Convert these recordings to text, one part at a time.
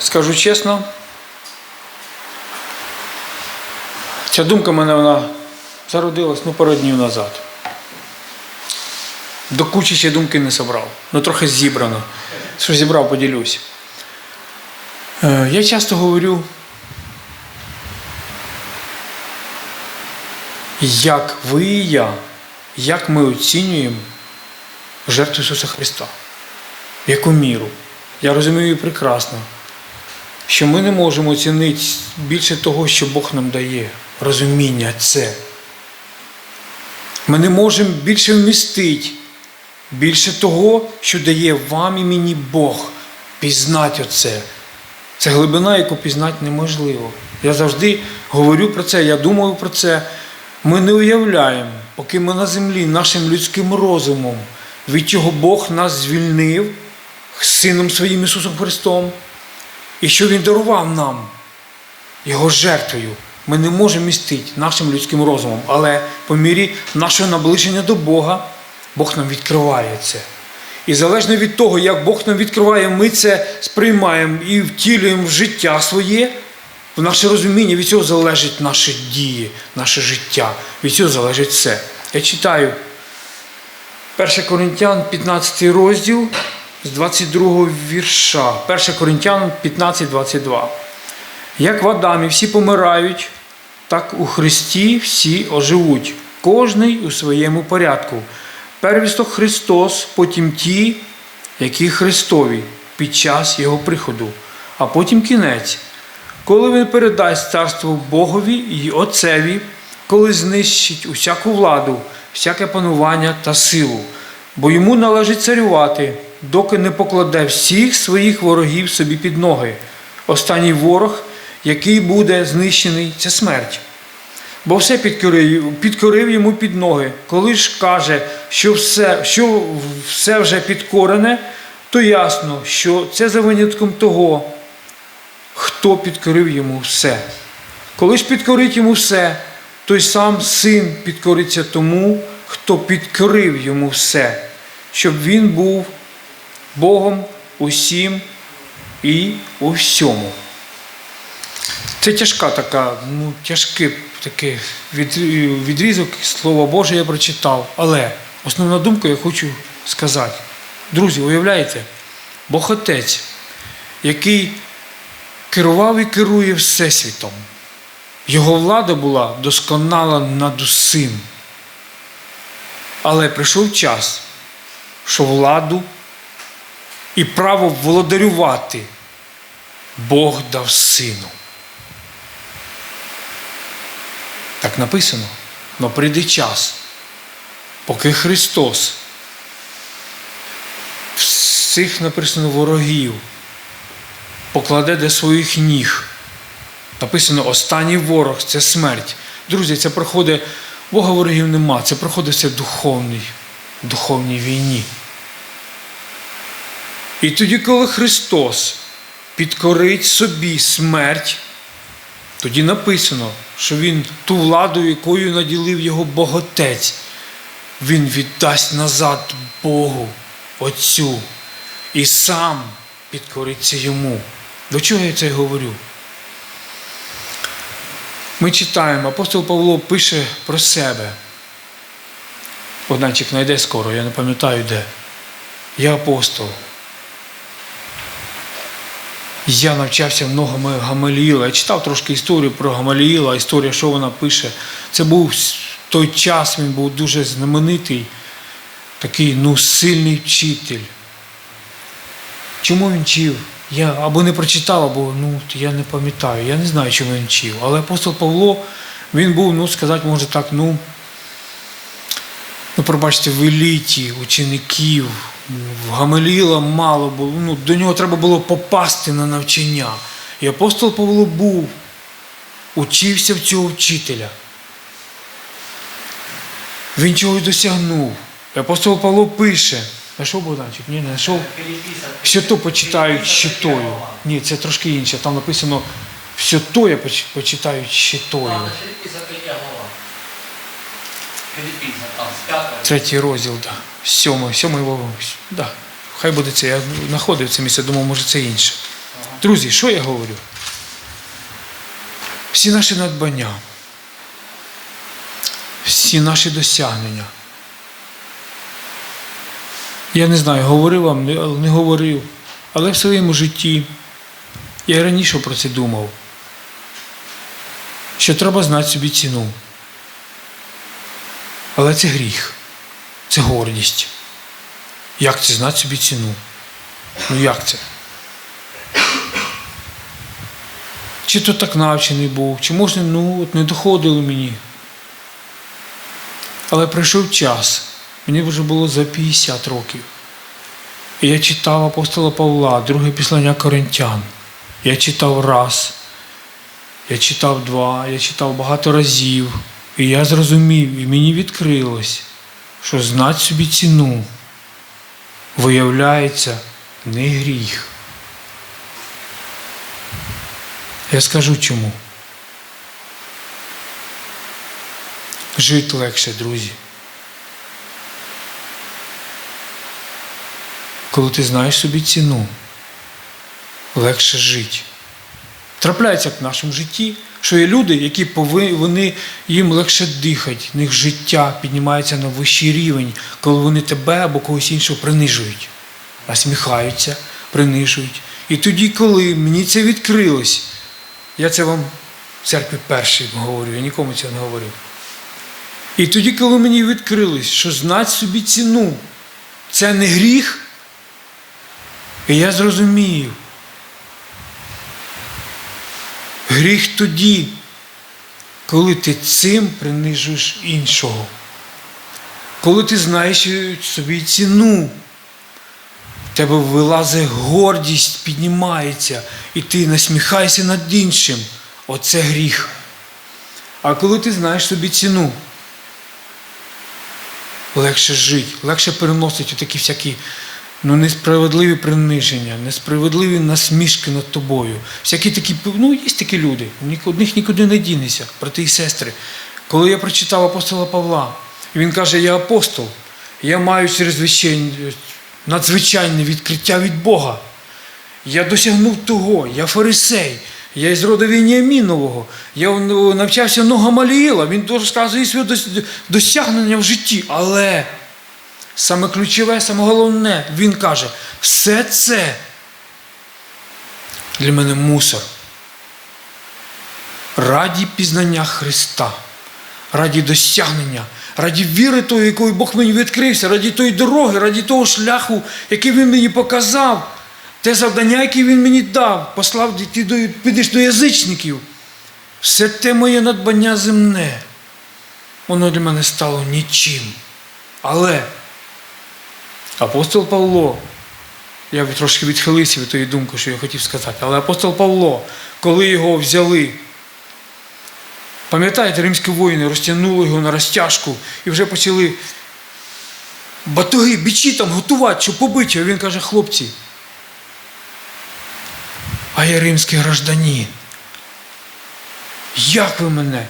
скажу чесно, ця думка в мене вона зародилась ну, пару днів назад. До кучі ще думки не зібрав. Ну трохи зібрано. Що зібрав, поділюсь. Е, Я часто говорю, як ви і я, як ми оцінюємо жертву Ісуса Христа. В яку міру. Я розумію прекрасно, що ми не можемо оцінити більше того, що Бог нам дає. Розуміння це. Ми не можемо більше вмістити, більше того, що дає вам і мені Бог. Пізнати оце. Це глибина, яку пізнати неможливо. Я завжди говорю про це, я думаю про це. Ми не уявляємо, поки ми на землі нашим людським розумом, від чого Бог нас звільнив Сином Своїм Ісусом Христом, і що Він дарував нам Його жертвою. Ми не можемо містити нашим людським розумом, але по мірі нашого наближення до Бога, Бог нам відкриває це. І залежно від того, як Бог нам відкриває, ми це сприймаємо і втілюємо в життя своє, в наше розуміння, від цього залежать наші дії, наше життя. Від цього залежить все. Я читаю 1 Коринтян, 15 розділ з 22 вірша. 1 Коринтян 15, 22. Як в Адамі всі помирають, так у Христі всі оживуть, кожний у своєму порядку. Первісток Христос, потім ті, які Христові під час Його приходу, а потім кінець, коли Він передасть царство Богові і Отцеві, коли знищить усяку владу, всяке панування та силу, бо йому належить царювати, доки не покладе всіх своїх ворогів собі під ноги. Останній ворог, який буде знищений, це смерть. Бо все підкорив, підкорив йому під ноги. Коли ж каже, що все, що все вже підкорене, то ясно, що це за винятком того, хто підкорив йому все. Коли ж підкорить йому все, той сам син підкориться тому, хто підкорив йому все, щоб він був Богом усім і у всьому. Це тяжка така, ну, тяжкий такий від, відрізок Слова Боже я прочитав. Але основна думка я хочу сказати. Друзі, уявляєте, Бог Отець, який керував і керує Всесвітом. Його влада була досконала над усім. Але прийшов час, що владу і право володарювати Бог дав сину. Так написано. Но прийде час, поки Христос всіх написано ворогів покладе до своїх ніг. Написано, останній ворог це смерть. Друзі, це проходить, Бога ворогів нема, це проходить в духовній, духовній війні. І тоді, коли Христос підкорить собі смерть, тоді написано, що Він ту владу, якою наділив його Боготець, Він віддасть назад Богу, Отцю, і сам підкориться йому. До чого я це говорю? Ми читаємо, апостол Павло пише про себе. Богданчик знайде скоро, я не пам'ятаю де. Я апостол. Я навчався много Гамаліїла. Я читав трошки історію про Гамаліїла, історія, що вона пише. Це був той час, він був дуже знаменитий, такий ну, сильний вчитель. Чому він вчив? Я або не прочитав, або ну, я не пам'ятаю. Я не знаю, чому він вчив. Але апостол Павло, він був, ну, сказати, може так, ну, ну пробачте, в еліті учеників. В Гамаліла мало було, ну, до нього треба було попасти на навчання. І апостол Павло був, учився в цього вчителя. Він чогось досягнув. І апостол Павло пише. Знайшов Богданчик? Ні, не знайшов. Все то почитають щитою. Ні, це трошки інше. Там написано все то я поч- почитають щитою. Третій розділ, да. Сьомий, сьомий, да. Хай буде це. Я знаходив це місце, думав, може це інше. Друзі, що я говорю? Всі наші надбання, всі наші досягнення. Я не знаю, говорив вам, не- не говорив, але в своєму житті я раніше про це думав, що треба знати собі ціну. Але це гріх, це гордість. Як це знати собі ціну? Ну як це? Чи то так навчений був, чи може, ну, от не доходило мені. Але прийшов час, мені вже було за 50 років. І я читав апостола Павла, друге післання Коринтян. Я читав раз, я читав два, я читав багато разів. І я зрозумів, і мені відкрилось, що знати собі ціну виявляється не гріх. Я скажу чому. Жити легше, друзі. Коли ти знаєш собі ціну, легше жити. Трапляється в нашому житті, що є люди, які повинні, вони, їм легше дихати, в них життя піднімається на вищий рівень, коли вони тебе або когось іншого принижують, насміхаються, принижують. І тоді, коли мені це відкрилось, я це вам в церкві перший говорю, я нікому цього не говорив. І тоді, коли мені відкрилось, що знати собі ціну, це не гріх, і я зрозумів. Гріх тоді, коли ти цим принижуєш іншого. Коли ти знаєш собі ціну, в тебе вилазить гордість, піднімається, і ти насміхаєшся над іншим. Оце гріх. А коли ти знаєш собі ціну, легше жити, легше переносити такі всякі ну, несправедливі приниження, несправедливі насмішки над тобою. Всякі такі, ну, є такі люди, ні- них нікуди не дінешся, брати і сестри. Коли я прочитав апостола Павла, він каже, я апостол, я маю чрезвичайне, надзвичайне відкриття від Бога. Я досягнув того, я фарисей, я із роду Веніамінового, я навчався в Гамаліїла, він розказує своє дос- досягнення в житті. Але саме ключове, саме головне, він каже, все це для мене мусор. Раді пізнання Христа, раді досягнення, раді віри тої, якою Бог мені відкрився, раді тої дороги, раді того шляху, який Він мені показав, те завдання, яке Він мені дав, послав ти до, підеш до язичників. Все те моє надбання земне, воно для мене стало нічим. Але апостол Павло, я трошки відхилився від тої думки, що я хотів сказати, але апостол Павло, коли його взяли, пам'ятаєте, римські воїни розтягнули його на розтяжку і вже почали батоги, бічі там готувати, щоб побити. А він каже, хлопці, а я римський гражданин. Як ви мене?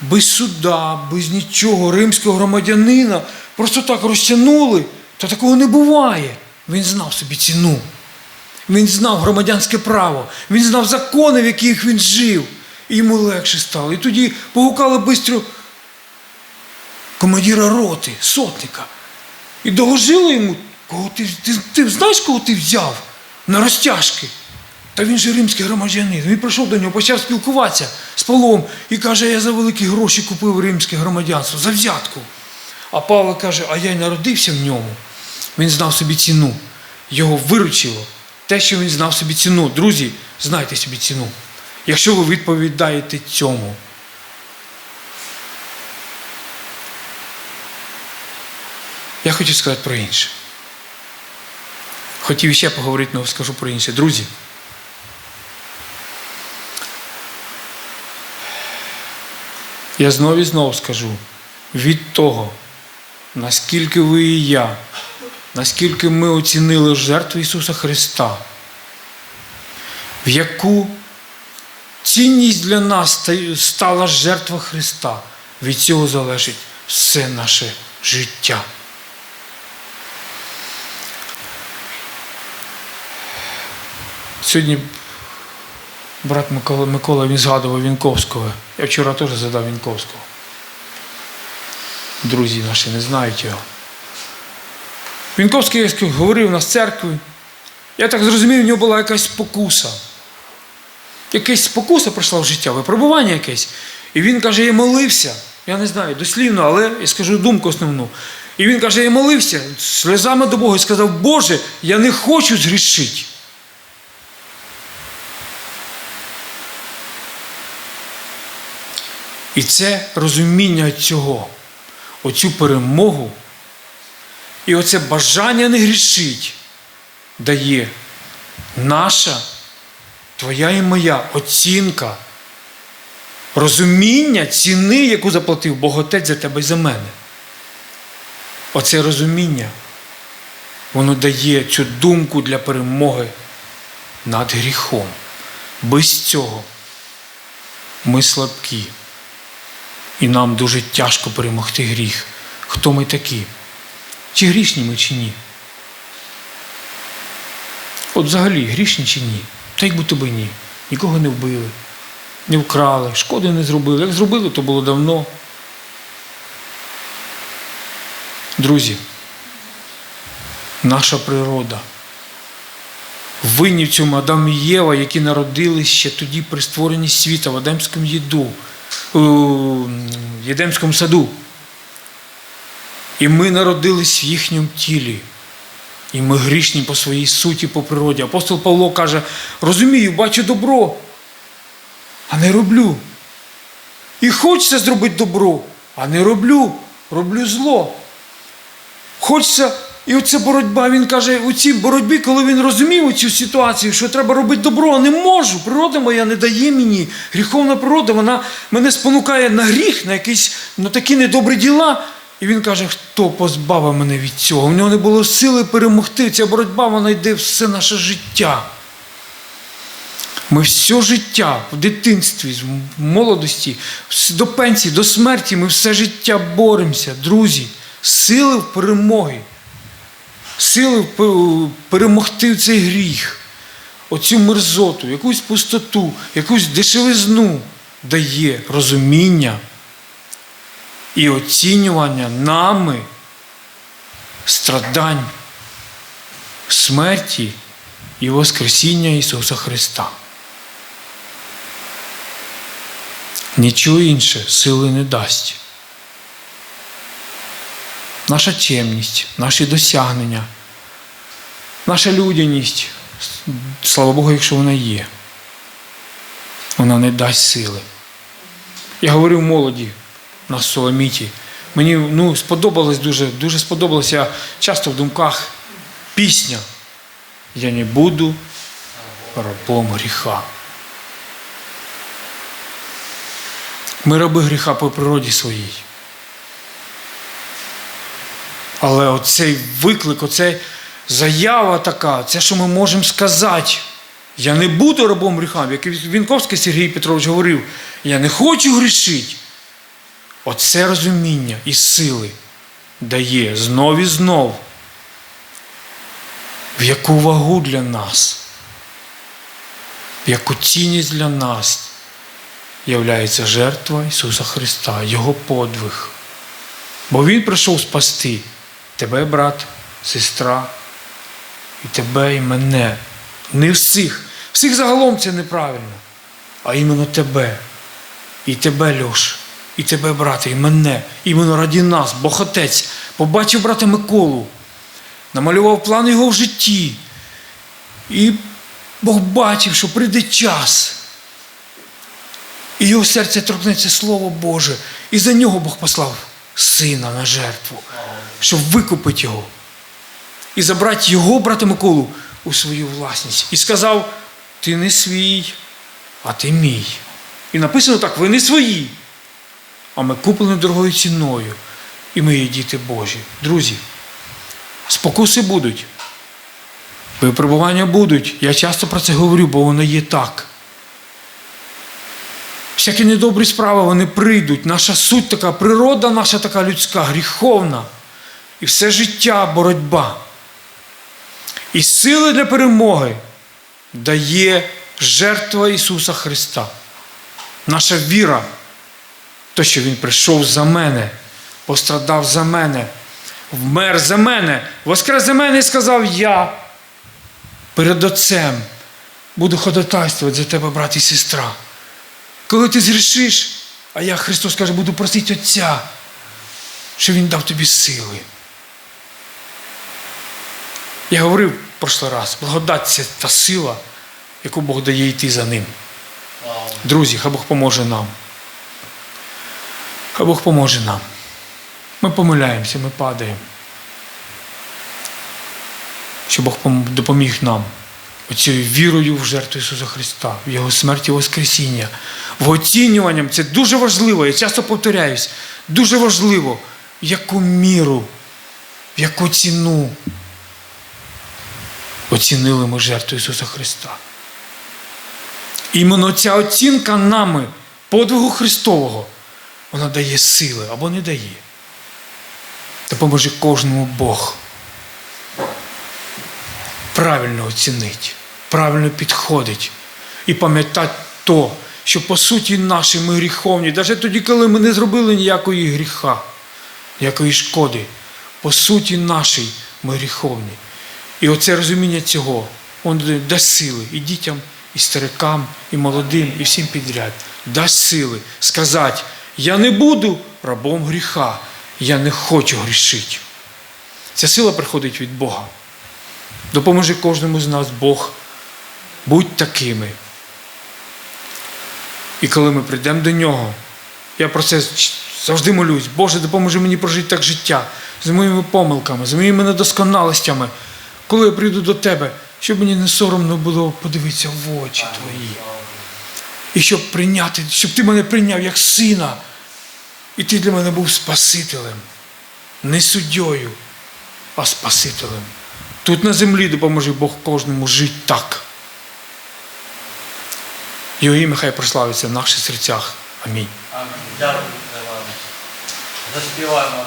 Без суда, без нічого, римського громадянина просто так розтягнули, то такого не буває. Він знав собі ціну. Він знав громадянське право, він знав закони, в яких він жив. І йому легше стало. І тоді погукали бистро командира роти, сотника. І доложили йому, кого ти, ти, ти знаєш, кого ти взяв на розтяжки? Та він же римський громадянин. Він прийшов до нього, почав спілкуватися з Павлом і каже, я за великі гроші купив римське громадянство, за взятку. А Павло каже, а я й народився в ньому. Він знав собі ціну. Його виручило те, що він знав собі ціну. Друзі, знайте собі ціну. Якщо ви відповідаєте цьому. Я хотів сказати про інше. Хотів ще поговорити, але скажу про інше. Друзі. Я знов і знов скажу, від того, наскільки ви і я, наскільки ми оцінили жертву Ісуса Христа, в яку цінність для нас стала жертва Христа, від цього залежить все наше життя. Сьогодні брат Микола, Микола він згадував Вінковського. Я вчора теж задав Вінковського. Друзі наші не знають його. Вінковський я говорив на церкві. Я так зрозумів, в нього була якась спокуса. Якась спокуса прийшла в життя, випробування якесь. І він каже, я молився. Я не знаю дослівно, але я скажу думку основну. І він каже, я молився сльозами до Бога і сказав, Боже, я не хочу згрішити. І це розуміння цього, оцю перемогу і оце бажання не грішить дає наша, твоя і моя оцінка, розуміння ціни, яку заплатив Бог Отець за тебе і за мене. Оце розуміння, воно дає цю думку для перемоги над гріхом. Без цього ми слабкі. І нам дуже тяжко перемогти гріх. Хто ми такі? Чи грішні ми, чи ні? От взагалі, грішні чи ні? Та як би ні. Нікого не вбили, не вкрали, шкоди не зробили. Як зробили, то було давно. Друзі, наша природа. Винні в цьому Адам і Єва, які народились ще тоді при створенні світа в Едемському їду, у Єдемському саду. І ми народились в їхньому тілі. І ми грішні по своїй суті, по природі. Апостол Павло каже: розумію, бачу добро, а не роблю. І хочеться зробити добро, а не роблю, роблю зло. Хочеться, і оця боротьба, він каже, у цій боротьбі, коли він розумів цю ситуацію, що треба робити добро, а не можу. Природа моя не дає мені. Гріховна природа, вона мене спонукає на гріх, на якісь на такі недобрі діла. І він каже, хто позбавив мене від цього? У нього не було сили перемогти. Ця боротьба, вона йде все наше життя. Ми все життя в дитинстві, в молодості, до пенсії, до смерті, ми все життя боремося, друзі. Сили в перемоги. Сили перемогти цей гріх, оцю мерзоту, якусь пустоту, якусь дешевизну дає розуміння і оцінювання нами страдань, смерті і Воскресіння Ісуса Христа. Нічого інше сили не дасть. Наша чемність, наші досягнення, наша людяність, слава Богу, якщо вона є, вона не дасть сили. Я говорив молоді на Соломіті. Мені ну, сподобалось дуже, дуже сподобалося часто в думках пісня. Я не буду рабом гріха. Ми раби гріха по природі своїй. Але оцей виклик, оцей заява така, це, що ми можемо сказати. Я не буду рабом гріха, як Вінковський Сергій Петрович говорив, я не хочу грішити. Оце розуміння і сили дає знов і знов, в яку вагу для нас, в яку цінність для нас являється жертва Ісуса Христа, Його подвиг. Бо Він прийшов спасти тебе, брат, сестра, і тебе, і мене. Не всіх. Всіх загалом це неправильно, а іменно тебе. І тебе, Льош, і тебе, брате, і мене, іменно раді нас, Бог Отець, побачив брата Миколу, намалював план його в житті. І Бог бачив, що прийде час. І його серце торкнеться Слово Боже. І за нього Бог послав сина на жертву, щоб викупити його. І забрати його, брата Миколу, у свою власність. І сказав: ти не свій, а ти мій. І написано так: ви не свої, а ми куплені дорогою ціною. І ми є діти Божі. Друзі, спокуси будуть. Випробування будуть. Я часто про це говорю, бо воно є так. Всякі недобрі справи вони прийдуть. Наша суть така, природа наша така людська, гріховна. І все життя боротьба. І сили для перемоги дає жертва Ісуса Христа. Наша віра, то, що Він прийшов за мене, пострадав за мене, вмер за мене, воскрес за мене і сказав я перед Отцем буду ходатайствувати за тебе, брат і сестра. Коли ти зрішиш, а я Христос каже, буду просити Отця, що Він дав тобі сили. Я говорив в прошлий раз, благодать це та сила, яку Бог дає йти за ним. Друзі, хай Бог поможе нам. Хай Бог поможе нам. Ми помиляємося, ми падаємо. Щоб Бог допоміг нам оцією вірою в жертву Ісуса Христа, в Його смерть і Воскресіння, в оцінюванням. Це дуже важливо, я часто повторяюсь, дуже важливо, в яку міру, в яку ціну оцінили ми жертву Ісуса Христа. Іменно ця оцінка нами, подвигу Христового, вона дає сили або не дає. Допоможе кожному Бог правильно оцінить, правильно підходить і пам'ятати то, що по суті наші ми гріховні, навіть тоді, коли ми не зробили ніякої гріха, ніякої шкоди, по суті нашій ми гріховні. І оце розуміння цього, він дасть сили і дітям, і старикам, і молодим, і всім підряд. Дасть сили сказати, я не буду рабом гріха, я не хочу грішити. Ця сила приходить від Бога. Допоможе кожному з нас Бог. Будь такими. І коли ми прийдемо до нього, я про це завжди молюсь. Боже, допоможи мені прожити так життя з моїми помилками, з моїми недосконалостями. Коли я прийду до тебе, щоб мені не соромно було подивитися в очі твої. І щоб прийняти, щоб ти мене прийняв як сина. І ти для мене був Спасителем, не суддєю, а Спасителем. Тут на землі допоможе Бог кожному жити так. Його ім'я хай прославиться в наших серцях. Амінь. Дякую. Заспіваємо.